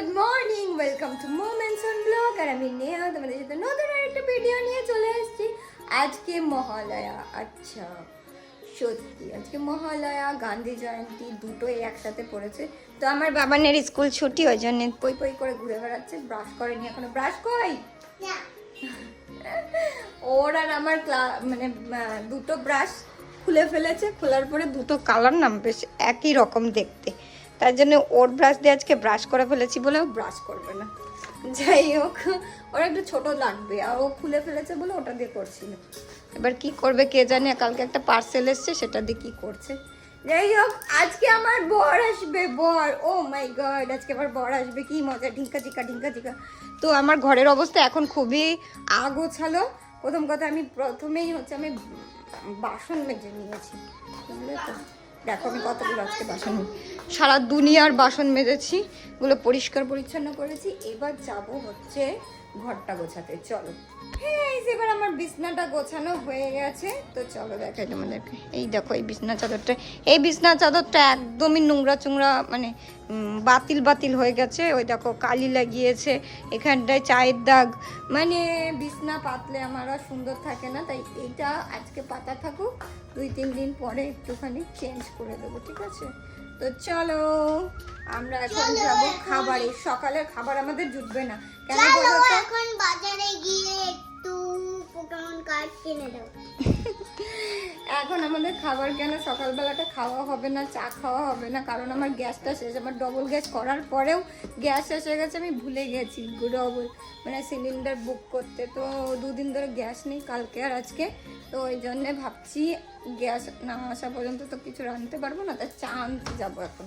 Good morning welcome to moments on blog আর আমি নেহা তোমাদের সাথে নতুন আরেকটা ভিডিও নিয়ে চলে এসেছি আজকে মহালয়া আচ্ছা সত্যি আজকে মহালয়া গান্ধী জয়ন্তী দুটোই একসাথে পড়েছে। তো আমার বাবানের স্কুল ছুটি ওই জন্য পই পই করে ঘুরে বেড়াচ্ছে ব্রাশ করেনি এখনও। ব্রাশ কই? ওর আর আমার ক্লা- মানে দুটো ব্রাশ খুলে ফেলেছে খোলার পরে দুটো কালার নাম বেশ একই রকম দেখতে। তার জন্য ওর ব্রাশ দিয়ে আজকে ব্রাশ করে ফেলেছি বলে ও ব্রাশ করবে না। যাই হোক, ওর একটু ছোট লাগবে, আর ও খুলে ফেলেছে বলে ওটা দিয়ে করছিল এবার কি করবে কে জানে, কালকে একটা পার্সেল এসছে, সেটা দিয়ে কি করছে। যাই হোক, আজকে আমার বর আসবে, বর। ও মাই গড আজকে আমার বর আসবে, কি মজা, ঢিঙ্কা চিকা ঢিঙ্কা চিকা তো আমার ঘরের অবস্থা এখন খুবই আগোছালো। প্রথম কথা আমি প্রথমেই হচ্ছে আমি বাসন মেজে নিয়েছি, বুঝলে তো? দেখো আমি কতগুলো আজকে বাসন সারা দুনিয়ার বাসন মেজেছি ওগুলো পরিষ্কার পরিচ্ছন্ন করেছি। এবার যাব হচ্ছে ঘরটা গোছাতে, চলো। হ্যাঁ এবার আমার বিছনাটা গোছানো হয়ে গেছে, তো চলো দেখাই তোমাদেরকে। এই দেখো, এই বিছনা চাদরটা, এই বিছনা চাদরটা একদমই নোংরা চুংরা মানে বাতিল বাতিল হয়ে গেছে। ওই দেখো, কালি লাগিয়েছে, এখানটায় চায়ের দাগ। মানে বিছনা পাতলে আমার আর সুন্দর থাকে না, তাই এইটা আজকে পাতা থাকুক, দুই তিন দিন পরে একটুখানি চেঞ্জ করে দেবো, ঠিক আছে? তো চলো আমরা এখন যাব খাবারে। সকালের খাবার আমাদের জুটবে না। কেন চলো বলো তো? এখন বাজারে গিয়ে একটু পোকামন কার্ড কিনে দেবো এখন আমাদের খাবার কেন সকালবেলাটা খাওয়া হবে না চা খাওয়া হবে না? কারণ আমার গ্যাসটা শেষ আমার ডবল গ্যাস করার পরেও গ্যাস শেষ হয়ে গেছে আমি ভুলে গেছি ডবল মানে সিলিন্ডার বুক করতে তো দুদিন ধরে গ্যাস নেই কালকে আর আজকে। তো ওই জন্যে ভাবছি গ্যাস না আসা পর্যন্ত তো কিছু রাঁধতে পারব না তাই চা আনতে যাব এখন।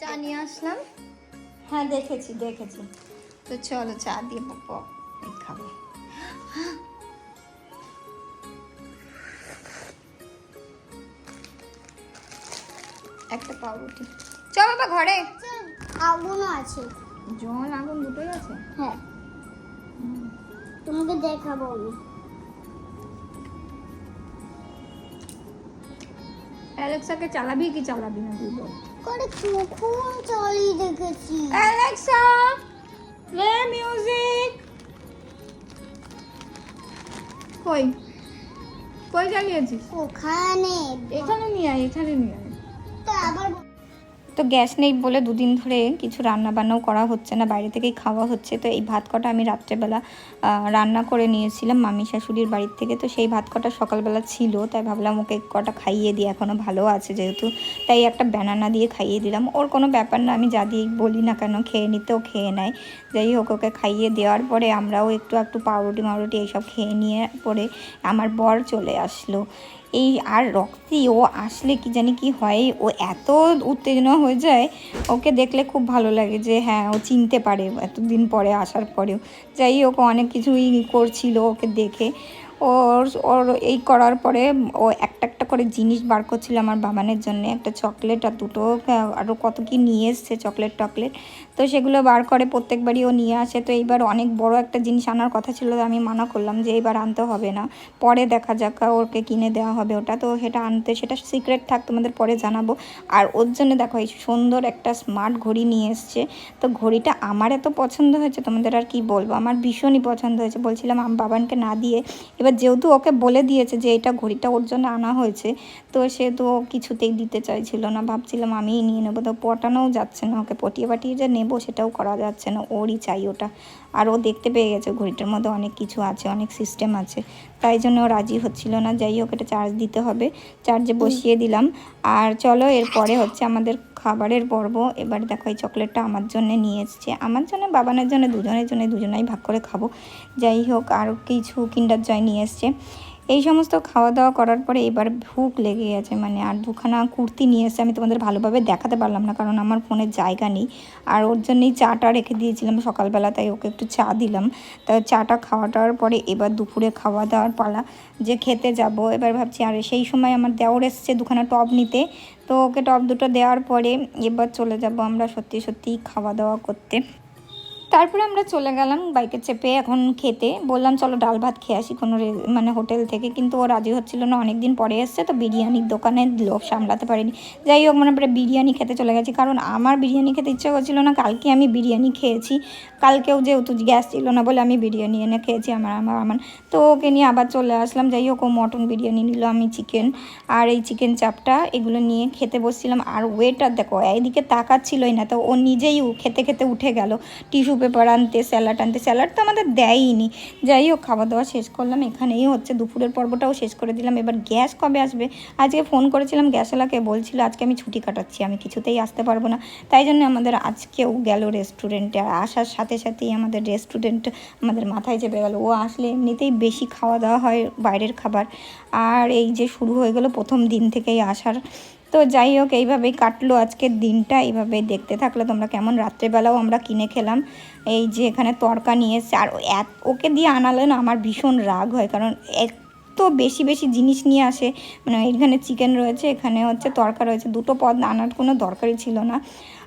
চা নিয়ে আসলাম। হ্যাঁ দেখেছি দেখেছি। তো চলো চা দিয়ে পপ খাব। একটা পাউরুটি। চল বাবা ঘরে। আগুনও আছে। জল আগুন দুটোই আছে? হ্যাঁ। তোমাকে দেখাবো আমি। অ্যালেক্সাকে চালাবি কি চালাবি না তুই বল। করে কখন চালিয়ে দেখেছি। Alexa play music. কই? কই চালিয়েছিস? ওখানে। এখানে নিয়ে আয় এখানে নিয়ে আয়। তো গ্যাস নেই বলে দুদিন ধরে কিছু রান্না বান্নাও করা হচ্ছে না, বাইরে থেকেই খাওয়া হচ্ছে। তো এই ভাত কটা আমি রাত্রেবেলা রান্না করে নিয়েছিলাম মামি শাশুড়ির বাড়ির থেকে। তো সেই ভাত কটা সকালবেলা ছিল, তাই ভাবলাম ওকে কটা খাইয়ে দিই এখনও ভালো আছে যেহেতু। তাই একটা ব্যানানা দিয়ে খাইয়ে দিলাম। ওর কোনো ব্যাপার না, আমি যা দিয়ে বলি না কেন, খেয়ে নিতেও খেয়ে নেয়। যাই হোক, ওকে খাইয়ে দেওয়ার পরে আমরাও একটু একটু পাউরুটি মাউরুটি এইসব খেয়ে নিয়ে পরে আমার বর চলে আসলো। এই আর রক্তি ও আসলে কি জানি কি হয়? ও এত উত্তেজনা হয়ে যায়, ওকে দেখলে খুব ভালো লাগে যে হ্যাঁ ও চিনতে পারে এতদিন পরে, আসার পরেও। যাই হোক অনেক কিছুই করছিল ওকে দেখে। ওর ওর এই করার পরে ও একটা একটা করে জিনিস বার করছিল আমার বাবানের জন্য, একটা চকলেট আর দুটো আরও কত কি নিয়ে এসছে চকলেট টকলেট। তো সেগুলো বার করে প্রত্যেকবারই ও নিয়ে আসে। তো এইবার অনেক বড় একটা জিনিস আনার কথা ছিল আমি মানা করলাম যে এইবার আনতে হবে না। পরে দেখা যাক, ওকে কিনে দেওয়া হবে ওটা। তো সেটা আনতে, সেটা সিক্রেট থাক, তোমাদের পরে জানাব। আর ওর জন্য দেখো, এই সুন্দর একটা স্মার্ট ঘড়ি নিয়ে এসছে। তো ঘড়িটা আমার এত পছন্দ হয়েছে, তোমাদের আর কি বলব? আমার ভীষণই পছন্দ হয়েছে। বলছিলাম, আমি বাবানকে না দিয়ে এবার যেহেতু ওকে বলে দিয়েছে যে এটা ঘড়িটা ওর জন্য আনা হয়েছে তো সে তো কিছুতেই দিতে চাইছিল না। ভাবছিলাম আমিই নিয়ে নেব তো পটানোও যাচ্ছে না ওকে পটিয়ে পাটিয়ে যে নেব সেটাও করা যাচ্ছে না ওরই চাই ওটা। আর ও দেখতে পেয়ে গেছে ঘড়িটার মধ্যে অনেক কিছু আছে অনেক সিস্টেম আছে। তাই জন্য ও রাজি হচ্ছিল না যাই হোক এটা চার্জ দিতে হবে। চার্জে বসিয়ে দিলাম। আর চলো এরপরে হচ্ছে আমাদের খাবারের পর্ব। এবার দেখো এই চকলেটটা আমার জন্য নিয়ে এসছে। আমার জন্য বাবানের জন্য দুজনের জন্য দুজনাই ভাগ করে খাব। যাই হোক আর কিছু কিন্ডার জয় নিয়ে এসছে। এই সমস্ত খাওয়া দাওয়া করার পরে এবার ভুক লেগে গেছে মানে আর দুখানা কুর্তি নিয়ে এসে আমি তোমাদের ভালোভাবে দেখাতে পারলাম না, কারণ আমার ফোনের জায়গা নেই। আর ওর জন্যই চাটা রেখে দিয়েছিলাম সকালবেলা, তাই ওকে একটু চা দিলাম। তাই চাটা খাওয়াটার পরে এবার দুপুরে খাওয়া দাওয়ার পালা, যে খেতে যাব, এবার ভাবছি, আর সেই সময় আমার দেওর এসছে দুখানা টব নিতে। তো ওকে টব দুটো দেওয়ার পরে এবার চলে যাব আমরা সত্যি সত্যি খাওয়া দাওয়া করতে। তারপরে আমরা চলে গেলাম বাইকে চেপে এখন খেতে। বললাম, চলো ডাল ভাত খেয়ে আসি কোনো মানে হোটেল থেকে। কিন্তু ও রাজি হচ্ছিল না অনেক দিন পরে এসছে, তো বিরিয়ানির দোকানে লোভ সামলাতে পারিনি। যাই হোক মানে আমরা বিরিয়ানি খেতে চলে গেছি। কারণ আমার বিরিয়ানি খেতে ইচ্ছা করছিল না, কালকে আমি বিরিয়ানি খেয়েছি। কালকেও যেহেতু গ্যাস ছিল না বলে আমি বিরিয়ানি এনে খেয়েছি, আমার আমার আমার। তো ওকে নিয়ে আবার চলে আসলাম। যাই হোক, ও মটন বিরিয়ানি নিল, আমি চিকেন। আর এই চিকেন চাপটা এগুলো নিয়ে খেতে বসছিলাম। আর ওয়েটার দেখো এইদিকে তাকাচ্ছিলই না, তো ও নিজেই খেতে খেতে উঠে গেল। টিস্যু পেপার আনতে স্যালাড আনতে। স্যালাড তো আমাদের দেয়ইনি। যাই হোক খাওয়া দাওয়া শেষ করলাম, এখানেই হচ্ছে। দুপুরের পর্বটাও শেষ করে দিলাম। এবার গ্যাস কবে আসবে? আজকে ফোন করেছিলাম গ্যাসওয়ালাকে, বলছিল আজকে আমি ছুটি কাটাচ্ছি, আমি কিছুতেই আসতে পারব না। তাই জন্য আমাদের আজকেও গেল রেস্টুরেন্টে আর আসার সাথে সাথেই আমাদের রেস্টুরেন্ট আমাদের মাথায় চেপে গেল। ও আসলে এমনিতেই বেশি খাওয়া দাওয়া হয় বাইরের খাবার। আর এই যে শুরু হয়ে গেল প্রথম দিন থেকেই আসার তো যাই হোক, এইভাবেই কাটলো আজকের দিনটা। এইভাবে দেখতে থাকলে তোমরা কেমন? রাত্রেবেলাও আমরা কিনে খেলাম। এই যে এখানে তরকা নিয়ে এসছে। আর ওকে দিয়ে আনালে না আমার ভীষণ রাগ হয়। কারণ এত বেশি বেশি জিনিস নিয়ে আসে। মানে এখানে চিকেন রয়েছে, এখানে হচ্ছে তরকা রয়েছে। দুটো পদ আনার কোনো দরকারই ছিল না।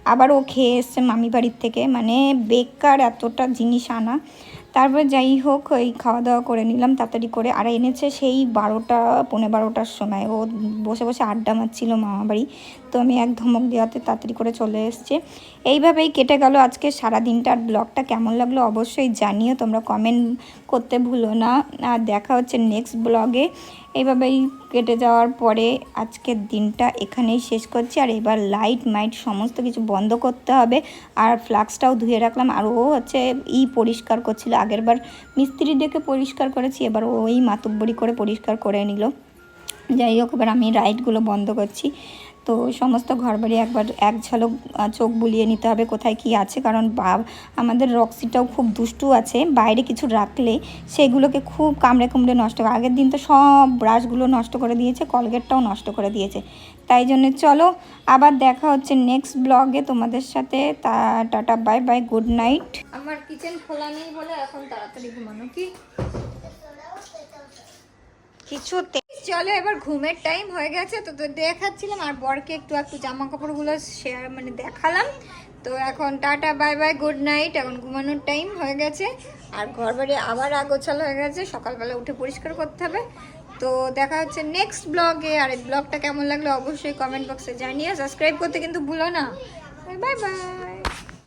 আবার ও খেয়ে এসছে মামি বাড়ির থেকে। মানে বেকার এতটা জিনিস আনা। তারপর যাই হোক ওই খাওয়া দাওয়া করে নিলাম, তাড়াতাড়ি করে। আর এনেছে সেই বারোটা পনেরো বারোটার সময়। ও বসে বসে আড্ডা মারছিল মামা বাড়ি তো আমি এক ধমক দেওয়াতে তাড়াতাড়ি করে চলে এসছে। এইভাবেই কেটে গেল আজকে সারা দিনটা আর ব্লগটা কেমন লাগল অবশ্যই জানিও। তোমরা কমেন্ট করতে ভুলো না। আর দেখা হচ্ছে নেক্সট ব্লগে। এইভাবেই কেটে যাওয়ার পরে আজকের দিনটা এখানেই শেষ করছি। আর এবার লাইট মাইট সমস্ত কিছু বন্ধ করতে হবে। আর ফ্লাক্সটাও ধুয়ে রাখলাম। আর ও হচ্ছে ই পরিষ্কার করছিল। আগেরবার মিস্ত্রি ডেকে পরিষ্কার করেছি। এবার ওই মাতব্বরি করে পরিষ্কার করে নিল। যাই হোক, এবার আমি রাইডগুলো বন্ধ করছি। তো সমস্ত ঘরবাড়ি একবার এক ঝলক চোখ বুলিয়ে নিতে হবে কোথায় কি আছে। কারণ বা আমাদের রক্সিটাও খুব দুষ্টু আছে। বাইরে কিছু রাখলে সেগুলোকে খুব কামড়ে কুমড়ে নষ্ট করে, আগের দিন তো সব ব্রাশগুলো নষ্ট করে দিয়েছে, কলগেটটাও নষ্ট করে দিয়েছে। তাই জন্য চলো, আবার দেখা হচ্ছে নেক্সট ব্লগে তোমাদের সাথে। তা, tata bye bye good night আমার কিচেন খোলা নেই বলে এখন তাড়াতাড়ি ঘুমানো কি? কিছুতে। চলো, এবার ঘুমের টাইম হয়ে গেছে, তো তো দেখাচ্ছিলাম, আর বরকে একটু একটু জামা কাপড়গুলো শেয়ার মানে দেখালাম। তো এখন tata bye bye good night এখন ঘুমানোর টাইম হয়ে গেছে। আর ঘর বাড়ি আবার আগোছাল হয়ে গেছে, সকালবেলা উঠে পরিষ্কার করতে হবে। তো দেখা হচ্ছে নেক্সট ব্লগে আর এই ব্লগটা কেমন লাগল অবশ্যই কমেন্ট বক্সে জানিয়ে সাবস্ক্রাইব করতে কিন্তু ভুলো না। Bye bye